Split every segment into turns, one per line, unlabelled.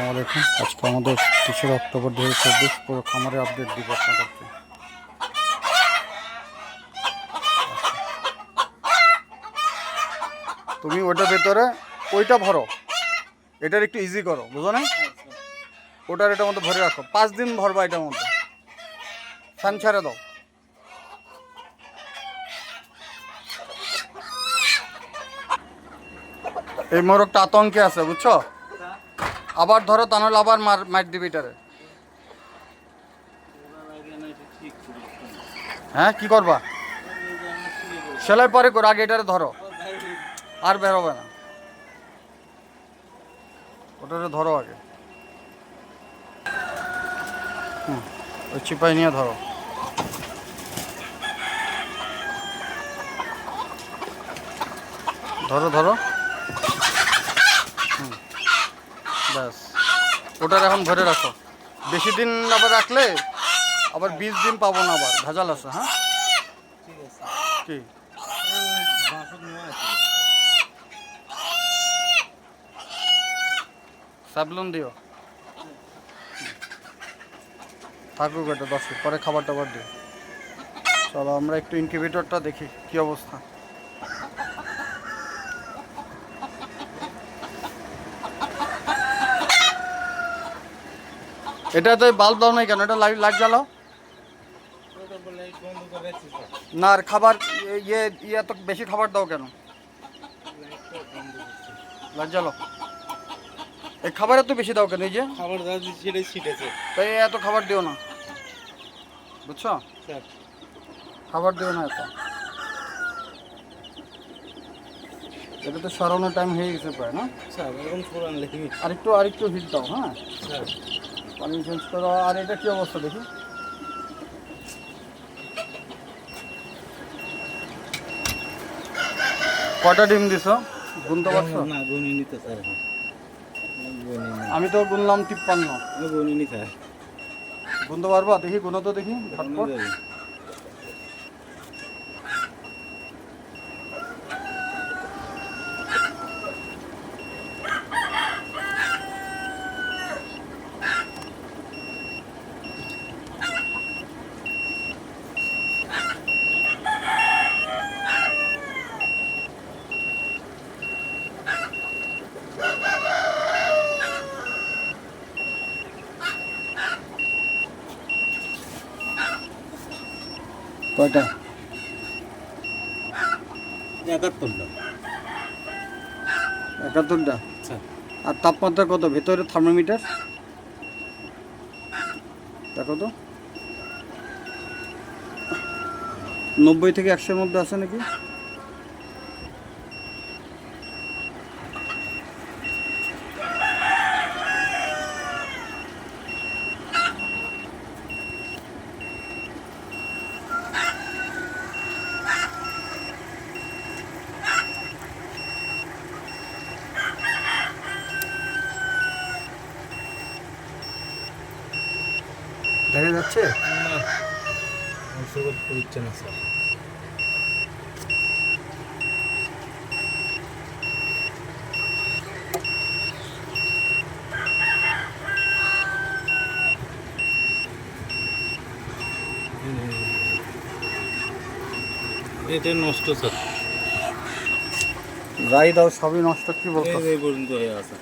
আসসালামু আলাইকুম। আজকে আমাদের অক্টোবর দু হাজার চব্বিশ পুরো খামারের আপডেট দিব আপনাদেরকে। তুমি ওটার ভেতরে ওইটা ভরো। এটার একটু ইজি করো, বুঝো না? ওটার এটার মধ্যে ভরে রাখো। পাঁচ দিন ভরবা এটার মধ্যে। ফ্যান ছেড়ে দাও। এই মোরগটা আতঙ্কে আছে, বুঝছ? আবার ধরো তা নাহলে আবার মার দিবি এটারে। হ্যাঁ কি করবা? সেলাই পরে করো, আগে এটারে ধরো। আর বেরোবে না। ওটারে ধরো আগে। হুম, ওই চিপাই নিয়ে ধরো। ধরো ধরো হুম ব্যাস। ওটার এখন ভরে রাখো। বেশি দিন আবার রাখলে আবার বিশ দিন পাবো না আবার। ভেজাল আছে হ্যাঁ? কি? সাবলুন দিও। থাকুক এটা, দশ পরে খাবার টাবার দিও। চলো, আমরা একটু ইনকিউবেটরটা দেখি, কি অবস্থা। এটাতে বাল্ব দাও নাই কেন? এটা লাইট লাইট জ্বালাও। না আর খাবার ইয়ে- ইয়ে তো বেশি খাবার দাও কেন? লাইট জ্বালাও। এই খাবারে তো বেশি দাও কেন এই যে?
খাবার দিচ্ছি সেটাই ছিটেছে
তাই এত খাবার দিও না। বুঝছ? খাবার দিও না এত। এটা তো সরানোর টাইম হয়ে গেছে প্রায় না?
স্যার এরকম সরান লেখি
আরেকটু আরেকটু হিট দাও হ্যাঁ?
স্যার।
পানি চেঞ্জ করা। আর এটা কি অবস্থা দেখি? কটা ডিম দিছ? গুনতে পারছ?
না গুনি নিতে স্যার
আমি তো গুনলাম তিপ্পান্ন।
গুনি গনি নি স্যার
গুনতে পারবা? দেখি গুনো তো দেখি কয়টা?
একাত্তরটা।
একাত্তরটা?
আচ্ছা।
আর তাপমাত্রা কত? ভেতরে থার্মোমিটার? দেখো তো। নব্বই থেকে একশোর মধ্যে আছে নাকি? দেখা যাচ্ছে
অংশগ্রহণ করছে না স্যার। এটা নষ্ট স্যার।
যাই দাও সবই নষ্ট কি বলতো
এই পর্যন্ত হয়ে আছে।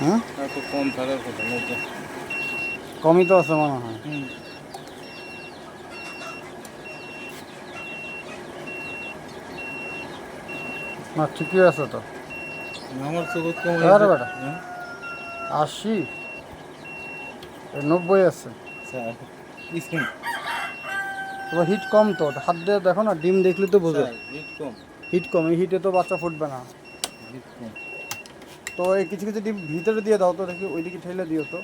হ্যাঁ?
কম থাকার কথা
কমই তো আছে মনে হয়। না ঠিকই আছে তো।
আমার চোখ কম
আরে বেটা। আশি নব্বই আছে। হিট কম তো হাত দিয়ে দেখো না ডিম দেখলে তো বোঝো
হিট কম।
হিট কম এই হিটে তো বাচ্চা ফুটবে না।
হিট কম।
তো এই কিছু কিছু ডিম ভিতরে দিয়ে দাও তো দেখি ওইদিকে ঠেলে দিও তো।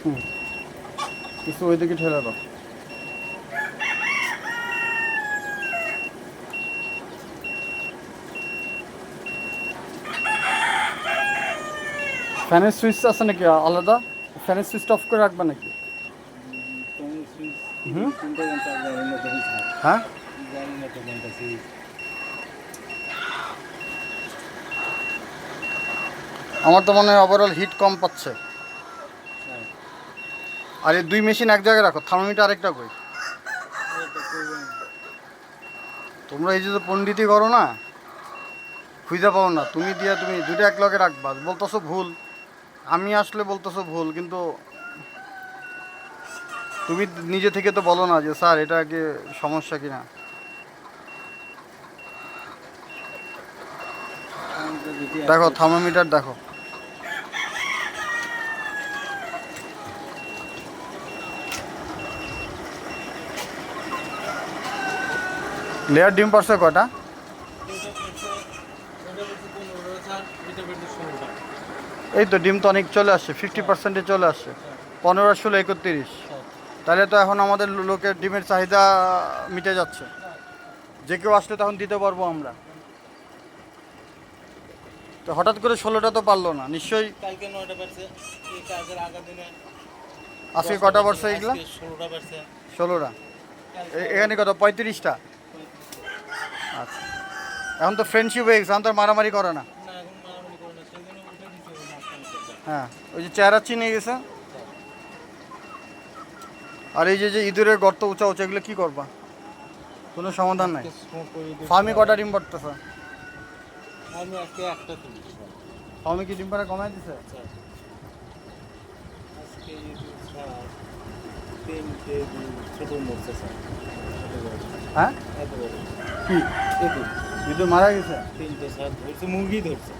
হুম। কিছু ওইদিকে ঠেলে দাও। ফ্যানের সুইচ আছে নাকি আলাদা? ফ্যানের সুইচটা অফ করে রাখবা নাকি?
তুমি সুইচ
হুম?
কোনটা কোনটা জানি না তো বুঝা
হ্যাঁ
জানি না তো কোনটা সুইচ
আমার তো মনে হয় ওভারঅল হিট কম পাচ্ছে। আর এই দুই মেশিন এক জায়গায় রাখো, থার্মোমিটার আরেকটা কই? তোমরা এই যে যে পণ্ডিতি করো না, খুঁজে পাও না, তুমি দিয়ে তুমি দুটো এক লগে রাখবা, বলতেছো ভুল, আমি আসলে বলতেছো ভুল, কিন্তু তুমি নিজে থেকে তো বলো না যে, স্যার, এটা কি সমস্যা কিনা? দেখো, থার্মোমিটার দেখো। লেয়ার ডিম পারছে কটা? এই তো ডিম তো অনেক চলে আসছে ফিফটি পার্সেন্টে চলে আসছে। পনেরো ষোলো একত্রিশ। তাহলে তো এখন আমাদের লোকের ডিমের চাহিদা মিটে যাচ্ছে। যে কেউ আসলে তখন দিতে পারব আমরা। তো হঠাৎ করে ষোলোটা তো পারল না নিশ্চয়ই আজকে কটা বাড়ছে এগুলা?
ষোলোটা
এখানে কত? পঁয়ত্রিশটা। আচ্ছা। এখন তো ফ্রেন্ডশিপ হয়ে গেছে এখন তো মারামারি করে না। হ্যাঁ ওই যে চেহারা চিনে গেছে। আর এই যে যে ইঁদুরের গর্ত উঁচা উঁচা এগুলো কী করবা? কোনো সমাধান নাই। ফার্মি কটা ডিম
স্যার।
ফার্মি কি ডিম পাড়া কমাই দিছে? হ্যাঁ। কি। ইঁদুর মারা গেছে?
তিনটে ধরছে মুরগি ধরছে।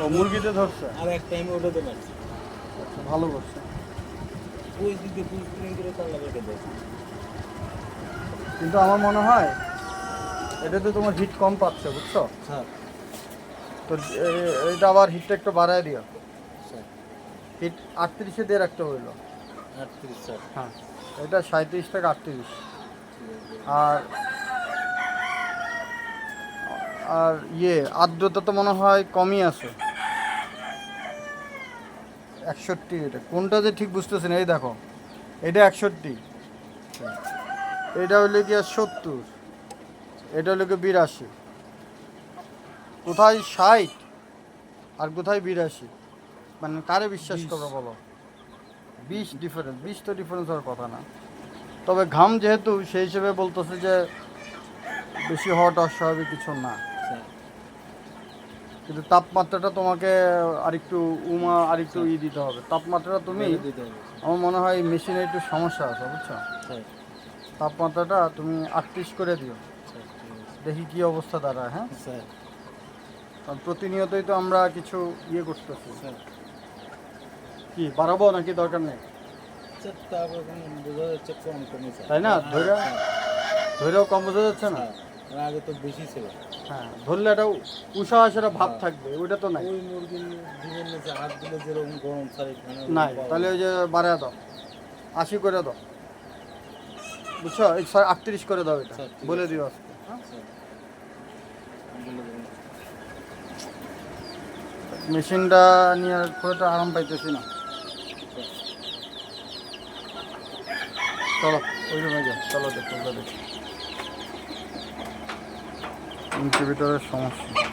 ও মুরগিতে ধরছে?
আর এক টাইমে ওটাতে মারছে।
আচ্ছা, ভালো করছে।
ওই দিকে ফুল স্ক্রিন করে তাল্লা কেটে দেয়
কিন্তু আমার মনে হয় এটাতে তোমার হিট কম পাচ্ছে বুঝছ? তো এটা আবার হিটটা একটু বাড়ায় দিও। হিট আটত্রিশে দিয়ে রাখতে হইল। হ্যাঁ এটা সাঁত্রিশ থেকে আটত্রিশ। আর আর ইয়ে আর্দ্রতা তো মনে হয় কমই আছে। একষট্টি এটা। কোনটা যে ঠিক বুঝতেছেন এই দেখো। এটা একষট্টি। এটা হলো গিয়ে সত্তর। এটা হলো গিয়ে বিরাশি। কোথায় ষাট? আর কোথায় বিরাশি? মানে কারে বিশ্বাস করব বলো? বিশ ডিফারেন্স বিষ তো ডিফারেন্স হওয়ার কথা না। তবে ঘাম যেহেতু সেই হিসেবে বলতেছে যে বেশি হওয়াটা অস্বাভাবিক কিছু না। কিন্তু তাপমাত্রাটা তোমাকে আরেকটু উমা আরেকটু ই দিতে হবে। তাপমাত্রাটা তুমি আমার মনে হয় মেশিনে একটু সমস্যা আছে বুঝছ?
স্যার
তাপমাত্রাটা তুমি আটত্রিশ করে দিও। দেখি কি অবস্থা দাঁড়ায় হ্যাঁ? প্রতিনিয়তই তো আমরা কিছু ইয়ে করতেছি। কি বাড়াবো নাকি দরকার নেই? তাই না? ধইরা?
হ্যাঁ,
ধৈরেও কম বোঝা যাচ্ছে না?
আগে তো বেশি ছিল।
হ্যাঁ ধরলে একটা উষা আসার ভাব থাকবে ওইটা তো নাই।
ওই মুরগির জীবন নিচে হাত দিলে যেরকম গরম
নাই তাহলে ওই যে বাড়ায় দাও। আশি করে দাও। বুঝছ? এই ছয় আটত্রিশ করে দাও এটা। বলে দিও আজকে হ্যাঁ?
দেবেন।
মেশিনটা নিয়ে একটা আরাম পাইতেছি না। চলো ওই রুমে যাও চলো দেখো ইনকিউবেটরের সমস্যা।